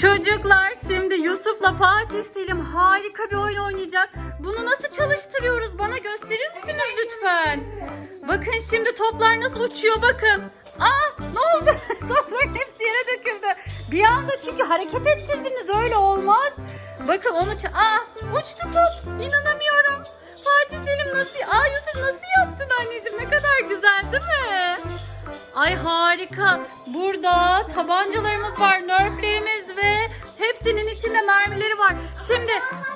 Çocuklar şimdi Yusuf'la Fatih Selim harika bir oyun oynayacak. Bunu nasıl çalıştırıyoruz bana gösterir misiniz lütfen? Bakın şimdi toplar nasıl uçuyor bakın. Aa ne oldu? Topların hepsi yere döküldü. Bir anda çünkü hareket ettirdiniz öyle olmaz. Bakın onu ç- Aa uçtu top. İnanamıyorum. Fatih Selim nasıl? Aa Yusuf nasıl yaptın anneciğim? Ne kadar güzel değil mi? Ay harika. Burada tabancalarımız var, nerflerimiz ve hepsinin içinde mermileri var. Şimdi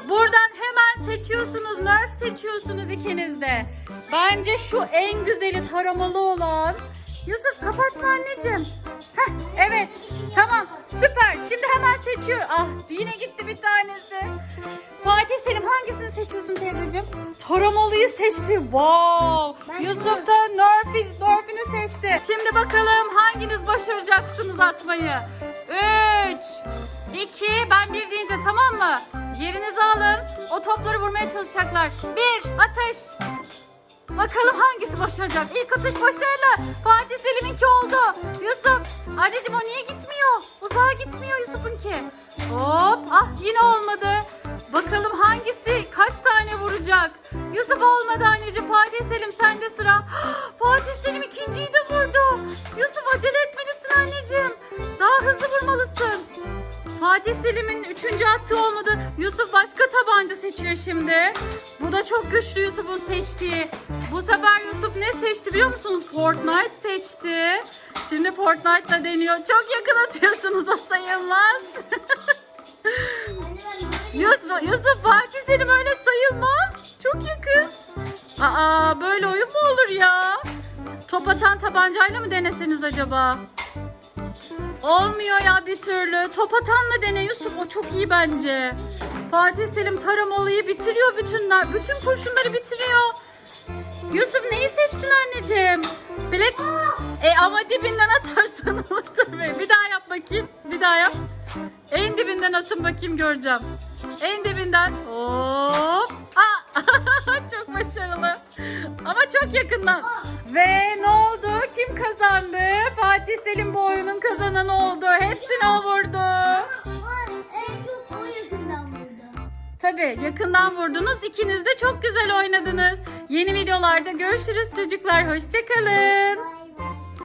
buradan hemen seçiyorsunuz, nerf seçiyorsunuz ikiniz de. Bence şu en güzeli taramalı olan. Yusuf kapatma anneciğim. Heh, evet. Tamam. Süper. Şimdi hemen seçiyor. Ah yine gitti bir tanesi. Fatih Selim hangisini seçiyorsun teyzeciğim? Taramalıyı seçti. Wow. Ben Yusuf da Nerf'i, Nerf'ünü seçti. Şimdi bakalım hanginiz başaracaksınız atmayı? 3, 2, ben bir deyince tamam mı? Yerinizi alın. O topları vurmaya çalışacaklar. Bir, atış. Bakalım hangisi başaracak? İlk atış başarılı. Fatih Selim'inki oldu. Yusuf. Anneciğim o niye gitmiyor? Uzağa gitmiyor Yusuf'unki. Hop. Ah yine olmadı. Bakalım hangisi kaç tane vuracak? Yusuf olmadı anneciğim. Fatih Selim sende sıra. Fatih Selim ikinciyi de vurdu. Yusuf acele etmelisin anneciğim. Daha hızlı vurmalısın. Fatih Selim'in üçüncü attığı olmadı. Yusuf başka tabanca seçiyor şimdi. Bu da çok güçlü Yusuf'un seçtiği. Bu sefer Yusuf ne seçti biliyor musunuz? Fortnite seçti. Şimdi Fortnite'la deniyor. Çok yakın atıyorsunuz o sayılmaz. Yusuf, Yusuf Fatih Selim öyle sayılmaz. Çok yakın. Aa böyle oyun mu olur ya? Top atan tabancayla mı deneseniz acaba? Olmuyor ya bir türlü. Top atanla dene Yusuf. O çok iyi bence. Fatih Selim taramalıyı bitiriyor bütünler. Bütün kurşunları bitiriyor. Yusuf neyi seçtin anneciğim? Bilek... E ama dibinden atarsan olur tabii. Bir daha yap bakayım. Bir daha yap. En dibinden atın bakayım göreceğim. En dibinden. Hop. Aa, çok başarılı. Ama çok yakından. Ve ne oldu? Kim kazandı? Selim bu oyunun kazananı oldu. Hepsini o vurdu. Tabii yakından vurdunuz. İkiniz de çok güzel oynadınız. Yeni videolarda görüşürüz çocuklar. Hoşçakalın.